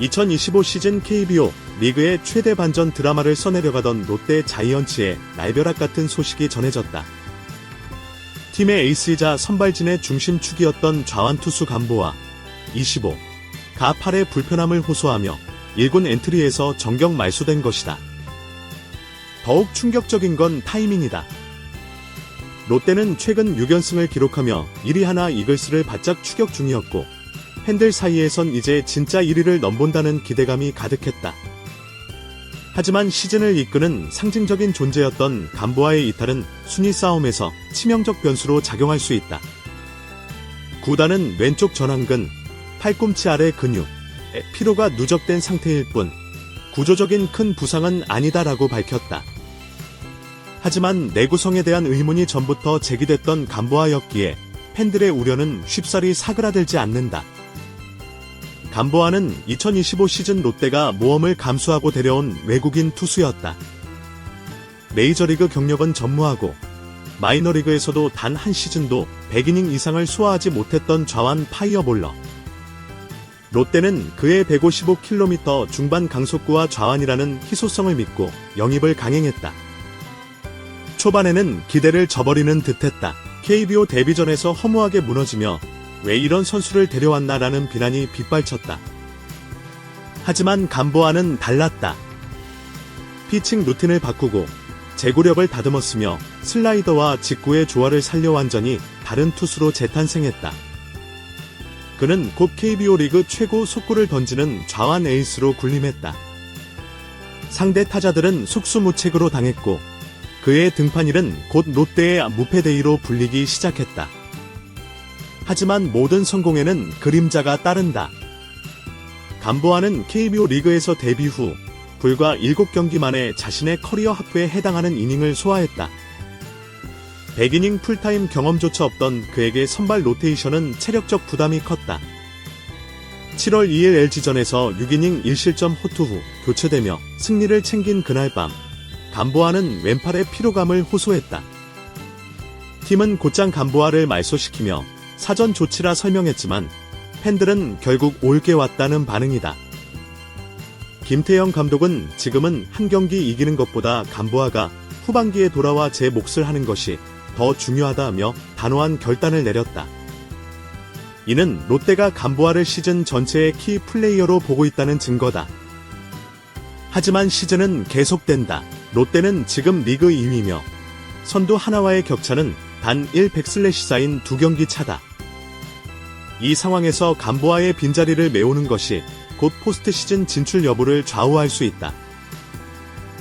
2025 시즌 KBO 리그의 최대 반전 드라마를 써내려가던 롯데 자이언츠의 날벼락 같은 소식이 전해졌다. 팀의 에이스이자 선발진의 중심축이었던 좌완 투수 간보와 25, 가 8의 불편함을 호소하며 1군 엔트리에서 정경 말소된 것이다. 더욱 충격적인 건 타이밍이다. 롯데는 최근 6연승을 기록하며 1위 하나 이글스를 바짝 추격 중이었고 팬들 사이에선 이제 진짜 1위를 넘본다는 기대감이 가득했다. 하지만 시즌을 이끄는 상징적인 존재였던 간보아의 이탈은 순위 싸움에서 치명적 변수로 작용할 수 있다. 구단은 왼쪽 전완근, 팔꿈치 아래 근육, 피로가 누적된 상태일 뿐 구조적인 큰 부상은 아니다라고 밝혔다. 하지만 내구성에 대한 의문이 전부터 제기됐던 간보아였기에 팬들의 우려는 쉽사리 사그라들지 않는다. 간보아는 2025 시즌 롯데가 모험을 감수하고 데려온 외국인 투수였다. 메이저리그 경력은 전무하고 마이너리그에서도 단 한 시즌도 100이닝 이상을 소화하지 못했던 좌완 파이어볼러. 롯데는 그의 155km 중반 강속구와 좌완이라는 희소성을 믿고 영입을 강행했다. 초반에는 기대를 저버리는 듯했다. KBO 데뷔전에서 허무하게 무너지며 왜 이런 선수를 데려왔나라는 비난이 빗발쳤다. 하지만 간보아는 달랐다. 피칭 루틴을 바꾸고 제구력을 다듬었으며 슬라이더와 직구의 조화를 살려 완전히 다른 투수로 재탄생했다. 그는 곧 KBO 리그 최고 속구를 던지는 좌완 에이스로 군림했다. 상대 타자들은 속수무책으로 당했고 그의 등판일은 곧 롯데의 무패데이로 불리기 시작했다. 하지만 모든 성공에는 그림자가 따른다. 간보아는 KBO 리그에서 데뷔 후 불과 7경기 만에 자신의 커리어 하프에 해당하는 이닝을 소화했다. 100이닝 풀타임 경험조차 없던 그에게 선발 로테이션은 체력적 부담이 컸다. 7월 2일 LG전에서 6이닝 1실점 호투 후 교체되며 승리를 챙긴 그날 밤, 간보아는 왼팔의 피로감을 호소했다. 팀은 곧장 간보아를 말소시키며 사전 조치라 설명했지만 팬들은 결국 올게 왔다는 반응이다. 김태형 감독은 지금은 한 경기 이기는 것보다 간보아가 후반기에 돌아와 제 몫을 하는 것이 더 중요하다며 단호한 결단을 내렸다. 이는 롯데가 간보아를 시즌 전체의 키 플레이어로 보고 있다는 증거다. 하지만 시즌은 계속된다. 롯데는 지금 리그 2위며 선두 하나와의 격차는 단 100슬래시 쌓인 두 경기 차다. 이 상황에서 간보아의 빈자리를 메우는 것이 곧 포스트 시즌 진출 여부를 좌우할 수 있다.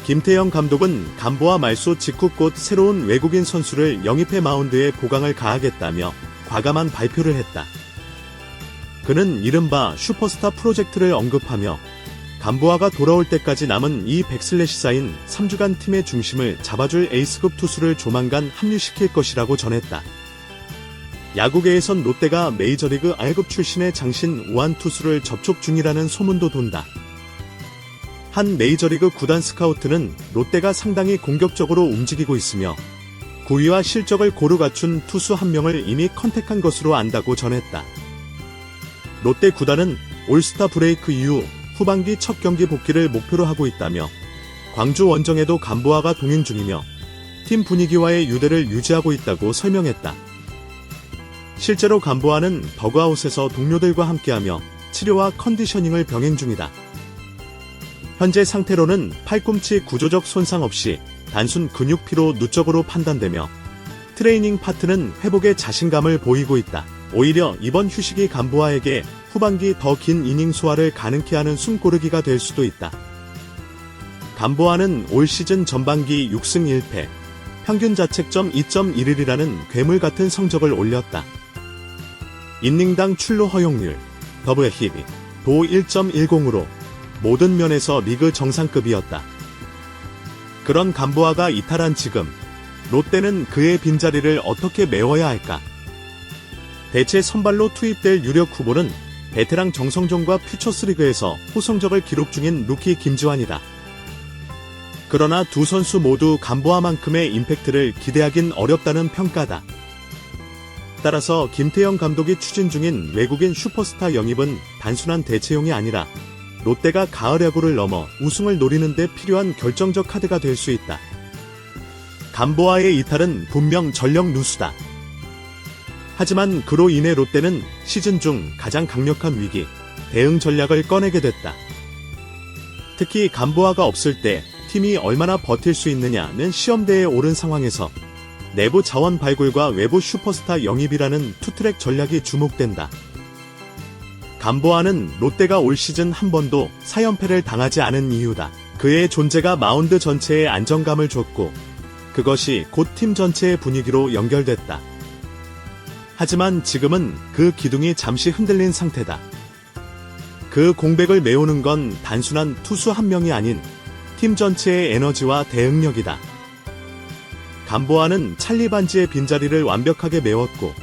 김태형 감독은 간보아 말소 직후 곧 새로운 외국인 선수를 영입해 마운드에 보강을 가하겠다며 과감한 발표를 했다. 그는 이른바 슈퍼스타 프로젝트를 언급하며 간보아가 돌아올 때까지 남은 이 백슬래시 쌓인 3주간 팀의 중심을 잡아줄 에이스급 투수를 조만간 합류시킬 것이라고 전했다. 야구계에선 롯데가 메이저리그 R급 출신의 장신 우한 투수를 접촉 중이라는 소문도 돈다. 한 메이저리그 구단 스카우트는 롯데가 상당히 공격적으로 움직이고 있으며 구위와 실적을 고루 갖춘 투수 한 명을 이미 컨택한 것으로 안다고 전했다. 롯데 구단은 올스타 브레이크 이후 후반기 첫 경기 복귀를 목표로 하고 있다며 광주 원정에도 간보아가 동행 중이며 팀 분위기와의 유대를 유지하고 있다고 설명했다. 실제로 간보아는 더그아웃에서 동료들과 함께하며 치료와 컨디셔닝을 병행 중이다. 현재 상태로는 팔꿈치 구조적 손상 없이 단순 근육 피로 누적으로 판단되며 트레이닝 파트는 회복에 자신감을 보이고 있다. 오히려 이번 휴식이 간보아에게 후반기 더 긴 이닝 소화를 가능케 하는 숨고르기가 될 수도 있다. 간보아는 올 시즌 전반기 6승 1패, 평균 자책점 2.11이라는 괴물 같은 성적을 올렸다. 인닝당 출루 허용률, 더블 힙이 도 1.10으로 모든 면에서 리그 정상급이었다. 그런 간보아가 이탈한 지금 롯데는 그의 빈자리를 어떻게 메워야 할까? 대체 선발로 투입될 유력 후보는 베테랑 정성종과 퓨처스리그에서 호성적을 기록 중인 루키 김주환이다. 그러나 두 선수 모두 간보아만큼의 임팩트를 기대하긴 어렵다는 평가다. 따라서 김태형 감독이 추진 중인 외국인 슈퍼스타 영입은 단순한 대체용이 아니라 롯데가 가을 야구를 넘어 우승을 노리는 데 필요한 결정적 카드가 될 수 있다. 감보아의 이탈은 분명 전력 누수다. 하지만 그로 인해 롯데는 시즌 중 가장 강력한 위기, 대응 전략을 꺼내게 됐다. 특히 감보아가 없을 때 팀이 얼마나 버틸 수 있느냐는 시험대에 오른 상황에서 내부 자원 발굴과 외부 슈퍼스타 영입이라는 투트랙 전략이 주목된다. 감보아는 롯데가 올 시즌 한 번도 4연패를 당하지 않은 이유다. 그의 존재가 마운드 전체에 안정감을 줬고 그것이 곧 팀 전체의 분위기로 연결됐다. 하지만 지금은 그 기둥이 잠시 흔들린 상태다. 그 공백을 메우는 건 단순한 투수 한 명이 아닌 팀 전체의 에너지와 대응력이다. 감보아는 찰리 반지의 빈자리를 완벽하게 메웠고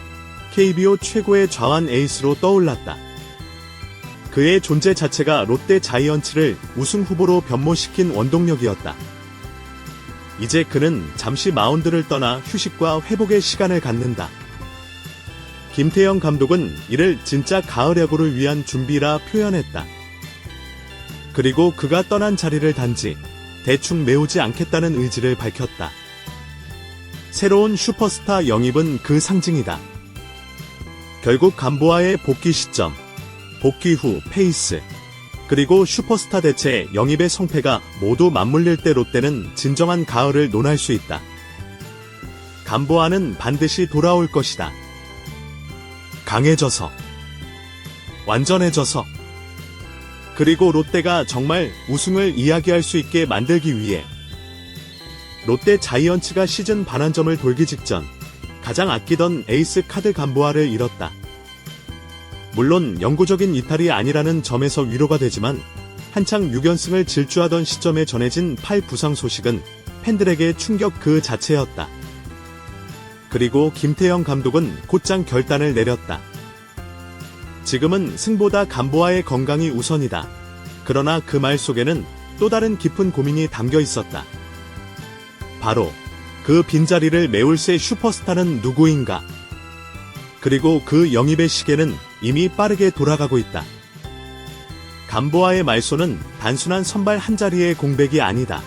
KBO 최고의 좌완 에이스로 떠올랐다. 그의 존재 자체가 롯데 자이언츠를 우승 후보로 변모시킨 원동력이었다. 이제 그는 잠시 마운드를 떠나 휴식과 회복의 시간을 갖는다. 김태형 감독은 이를 진짜 가을 야구를 위한 준비라 표현했다. 그리고 그가 떠난 자리를 단지 대충 메우지 않겠다는 의지를 밝혔다. 새로운 슈퍼스타 영입은 그 상징이다. 결국 감보아의 복귀 시점, 복귀 후 페이스, 그리고 슈퍼스타 대체 영입의 성패가 모두 맞물릴 때 롯데는 진정한 가을을 논할 수 있다. 감보아는 반드시 돌아올 것이다. 강해져서, 완전해져서, 그리고 롯데가 정말 우승을 이야기할 수 있게 만들기 위해 롯데 자이언츠가 시즌 반환점을 돌기 직전 가장 아끼던 에이스 카드 감보아를 잃었다. 물론 영구적인 이탈이 아니라는 점에서 위로가 되지만 한창 6연승을 질주하던 시점에 전해진 팔 부상 소식은 팬들에게 충격 그 자체였다. 그리고 김태형 감독은 곧장 결단을 내렸다. 지금은 승보다 감보아의 건강이 우선이다. 그러나 그 말 속에는 또 다른 깊은 고민이 담겨 있었다. 바로 그 빈자리를 메울 새 슈퍼스타는 누구인가? 그리고 그 영입의 시계는 이미 빠르게 돌아가고 있다. 감보아의 말소는 단순한 선발 한 자리의 공백이 아니다.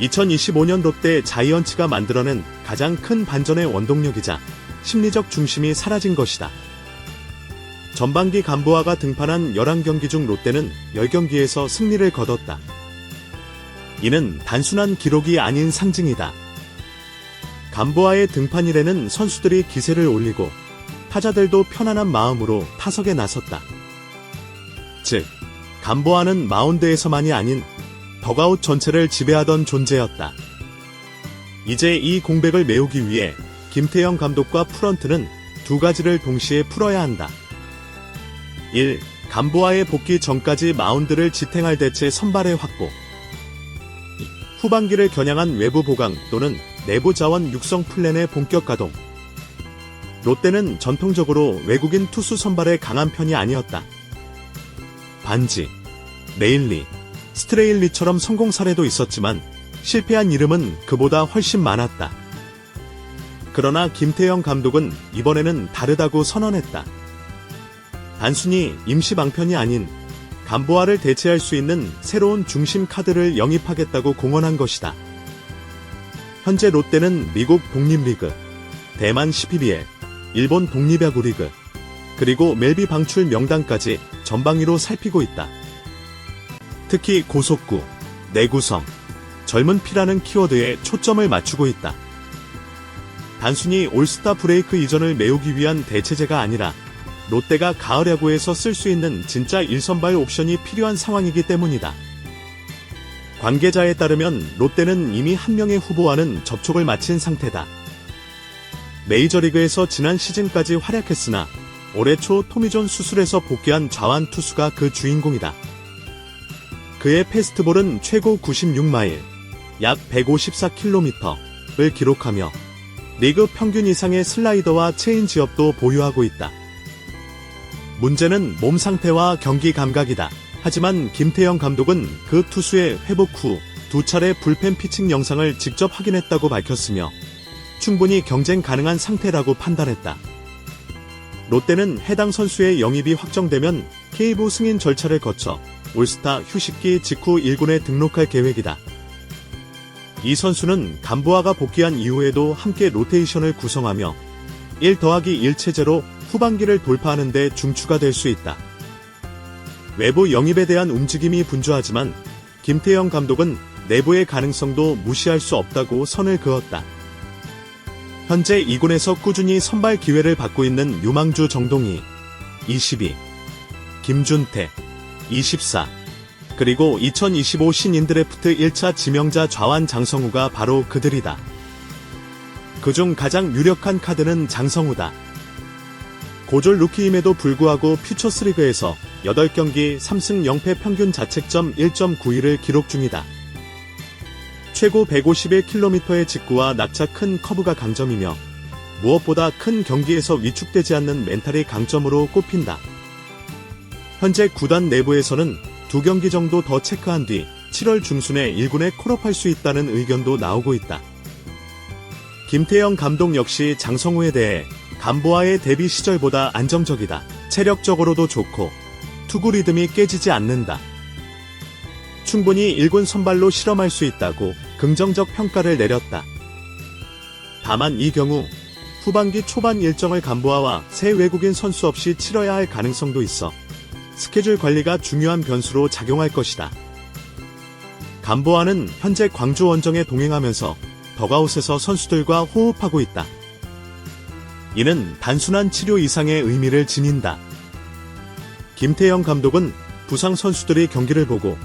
2025년 롯데 자이언츠가 만들어낸 가장 큰 반전의 원동력이자 심리적 중심이 사라진 것이다. 전반기 감보아가 등판한 11경기 중 롯데는 10경기에서 승리를 거뒀다. 이는 단순한 기록이 아닌 상징이다. 감보아의 등판 일에는 선수들이 기세를 올리고 타자들도 편안한 마음으로 타석에 나섰다. 즉, 감보아는 마운드에서만이 아닌 더가웃 전체를 지배하던 존재였다. 이제 이 공백을 메우기 위해 김태형 감독과 프런트는 두 가지를 동시에 풀어야 한다. 1. 감보아의 복귀 전까지 마운드를 지탱할 대체 선발의 확보. 후반기를 겨냥한 외부 보강 또는 내부 자원 육성 플랜의 본격 가동. 롯데는 전통적으로 외국인 투수 선발에 강한 편이 아니었다. 반지, 메일리, 스트레일리처럼 성공 사례도 있었지만 실패한 이름은 그보다 훨씬 많았다. 그러나 김태형 감독은 이번에는 다르다고 선언했다. 단순히 임시 방편이 아닌 감보아를 대체할 수 있는 새로운 중심 카드를 영입하겠다고 공언한 것이다. 현재 롯데는 미국 독립리그, 대만 CPBL, 일본 독립야구 리그, 그리고 멜비 방출 명단까지 전방위로 살피고 있다. 특히 고속구, 내구성, 젊은 피라는 키워드에 초점을 맞추고 있다. 단순히 올스타 브레이크 이전을 메우기 위한 대체제가 아니라 롯데가 가을 야구에서 쓸 수 있는 진짜 1선발 옵션이 필요한 상황이기 때문이다. 관계자에 따르면 롯데는 이미 한 명의 후보와는 접촉을 마친 상태다. 메이저리그에서 지난 시즌까지 활약했으나 올해 초 토미존 수술에서 복귀한 좌완 투수가 그 주인공이다. 그의 패스트볼은 최고 96마일, 약 154km를 기록하며 리그 평균 이상의 슬라이더와 체인지업도 보유하고 있다. 문제는 몸 상태와 경기 감각이다. 하지만 김태형 감독은 그 투수의 회복 후 두 차례 불펜 피칭 영상을 직접 확인했다고 밝혔으며 충분히 경쟁 가능한 상태라고 판단했다. 롯데는 해당 선수의 영입이 확정되면 K부 승인 절차를 거쳐 올스타 휴식기 직후 1군에 등록할 계획이다. 이 선수는 감보아가 복귀한 이후에도 함께 로테이션을 구성하며 1 더하기 1 체제로 후반기를 돌파하는 데 중추가 될 수 있다. 외부 영입에 대한 움직임이 분주하지만 김태형 감독은 내부의 가능성도 무시할 수 없다고 선을 그었다. 현재 2군에서 꾸준히 선발 기회를 받고 있는 유망주 정동희 22, 김준태 24, 그리고 2025 신인드래프트 1차 지명자 좌완 장성우가 바로 그들이다. 그중 가장 유력한 카드는 장성우다. 고졸 루키임에도 불구하고 퓨처스리그에서 8경기 3승 0패 평균 자책점 1.91을 기록 중이다. 최고 151km의 직구와 낙차 큰 커브가 강점이며 무엇보다 큰 경기에서 위축되지 않는 멘탈이 강점으로 꼽힌다. 현재 구단 내부에서는 두 경기 정도 더 체크한 뒤 7월 중순에 1군에 콜업할 수 있다는 의견도 나오고 있다. 김태형 감독 역시 장성우에 대해 감보아의 데뷔 시절보다 안정적이다. 체력적으로도 좋고 투구 리듬이 깨지지 않는다. 충분히 1군 선발로 실험할 수 있다고 긍정적 평가를 내렸다. 다만 이 경우 후반기 초반 일정을 감보아와 새 외국인 선수 없이 치러야 할 가능성도 있어 스케줄 관리가 중요한 변수로 작용할 것이다. 감보아는 현재 광주 원정에 동행하면서 더가웃에서 선수들과 호흡하고 있다. 이는 단순한 치료 이상의 의미를 지닌다. 김태형 감독은 부상 선수들이 경기를 보고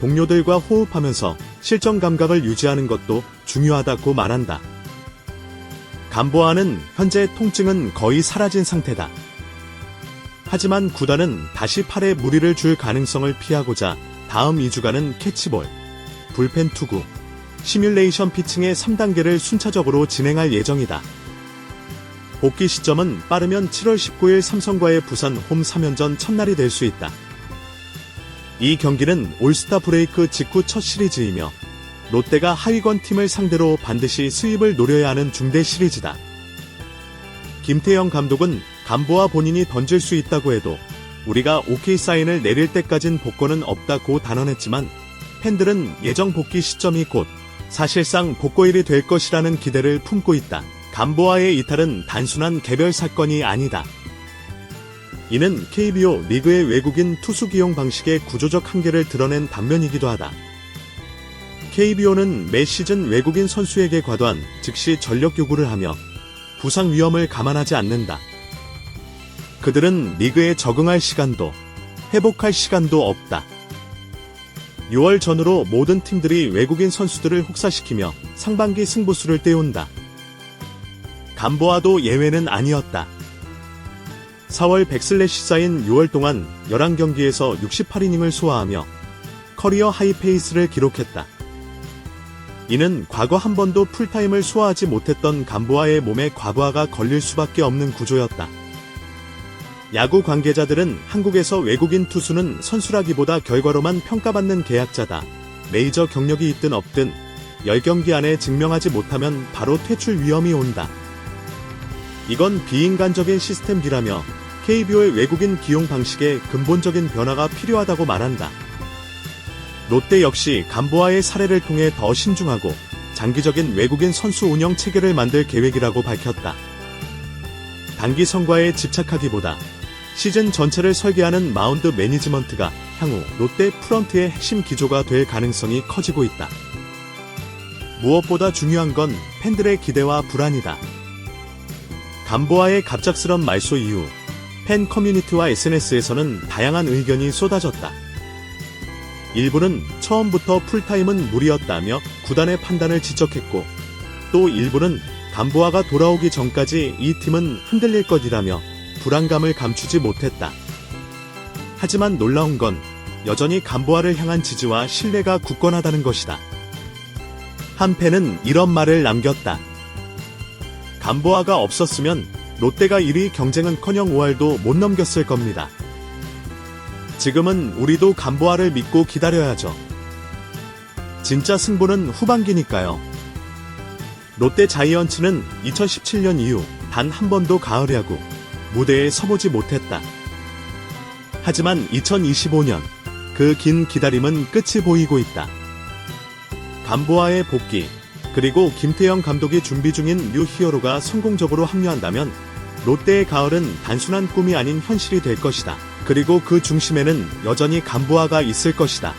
동료들과 호흡하면서 실전 감각을 유지하는 것도 중요하다고 말한다. 감보아는 현재 통증은 거의 사라진 상태다. 하지만 구단은 다시 팔에 무리를 줄 가능성을 피하고자 다음 2주간은 캐치볼, 불펜 투구, 시뮬레이션 피칭의 3단계를 순차적으로 진행할 예정이다. 복귀 시점은 빠르면 7월 19일 삼성과의 부산 홈 3연전 첫날이 될 수 있다. 이 경기는 올스타 브레이크 직후 첫 시리즈이며 롯데가 하위권 팀을 상대로 반드시 수입을 노려야 하는 중대 시리즈다. 김태형 감독은 감보와 본인이 던질 수 있다고 해도 우리가 OK 사인을 내릴 때까진 복권은 없다고 단언했지만 팬들은 예정 복귀 시점이 곧 사실상 복고일이 될 것이라는 기대를 품고 있다. 감보아의 이탈은 단순한 개별 사건이 아니다. 이는 KBO 리그의 외국인 투수 기용 방식의 구조적 한계를 드러낸 단면이기도 하다. KBO는 매 시즌 외국인 선수에게 과도한 즉시 전력 요구를 하며 부상 위험을 감안하지 않는다. 그들은 리그에 적응할 시간도 회복할 시간도 없다. 6월 전후로 모든 팀들이 외국인 선수들을 혹사시키며 상반기 승부수를 떼운다. 감보아도 예외는 아니었다. 4월 백슬래시 쌓인 6월 동안 11경기에서 68이닝을 소화하며 커리어 하이 페이스를 기록했다. 이는 과거 한 번도 풀타임을 소화하지 못했던 감보아의 몸에 과부하가 걸릴 수밖에 없는 구조였다. 야구 관계자들은 한국에서 외국인 투수는 선수라기보다 결과로만 평가받는 계약자다. 메이저 경력이 있든 없든 10경기 안에 증명하지 못하면 바로 퇴출 위험이 온다. 이건 비인간적인 시스템이라며 KBO의 외국인 기용 방식에 근본적인 변화가 필요하다고 말한다. 롯데 역시 감보아의 사례를 통해 더 신중하고 장기적인 외국인 선수 운영 체계를 만들 계획이라고 밝혔다. 단기 성과에 집착하기보다 시즌 전체를 설계하는 마운드 매니지먼트가 향후 롯데 프런트의 핵심 기조가 될 가능성이 커지고 있다. 무엇보다 중요한 건 팬들의 기대와 불안이다. 감보아의 갑작스런 말소 이후 팬 커뮤니티와 SNS에서는 다양한 의견이 쏟아졌다. 일부는 처음부터 풀타임은 무리였다며 구단의 판단을 지적했고 또 일부는 감보아가 돌아오기 전까지 이 팀은 흔들릴 것이라며 불안감을 감추지 못했다. 하지만 놀라운 건 여전히 감보아를 향한 지지와 신뢰가 굳건하다는 것이다. 한 팬은 이런 말을 남겼다. 감보아가 없었으면 롯데가 1위 경쟁은커녕 5할도 못 넘겼을 겁니다. 지금은 우리도 감보아를 믿고 기다려야죠. 진짜 승부는 후반기니까요. 롯데 자이언츠는 2017년 이후 단 한 번도 가을 야구, 무대에 서보지 못했다. 하지만 2025년 그 긴 기다림은 끝이 보이고 있다. 감보아의 복귀, 그리고 김태형 감독이 준비 중인 뉴 히어로가 성공적으로 합류한다면 롯데의 가을은 단순한 꿈이 아닌 현실이 될 것이다. 그리고 그 중심에는 여전히 감보아가 있을 것이다.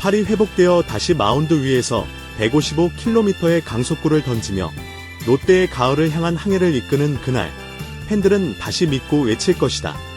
팔이 회복되어 다시 마운드 위에서 155km의 강속구를 던지며 롯데의 가을을 향한 항해를 이끄는 그날 팬들은 다시 믿고 외칠 것이다.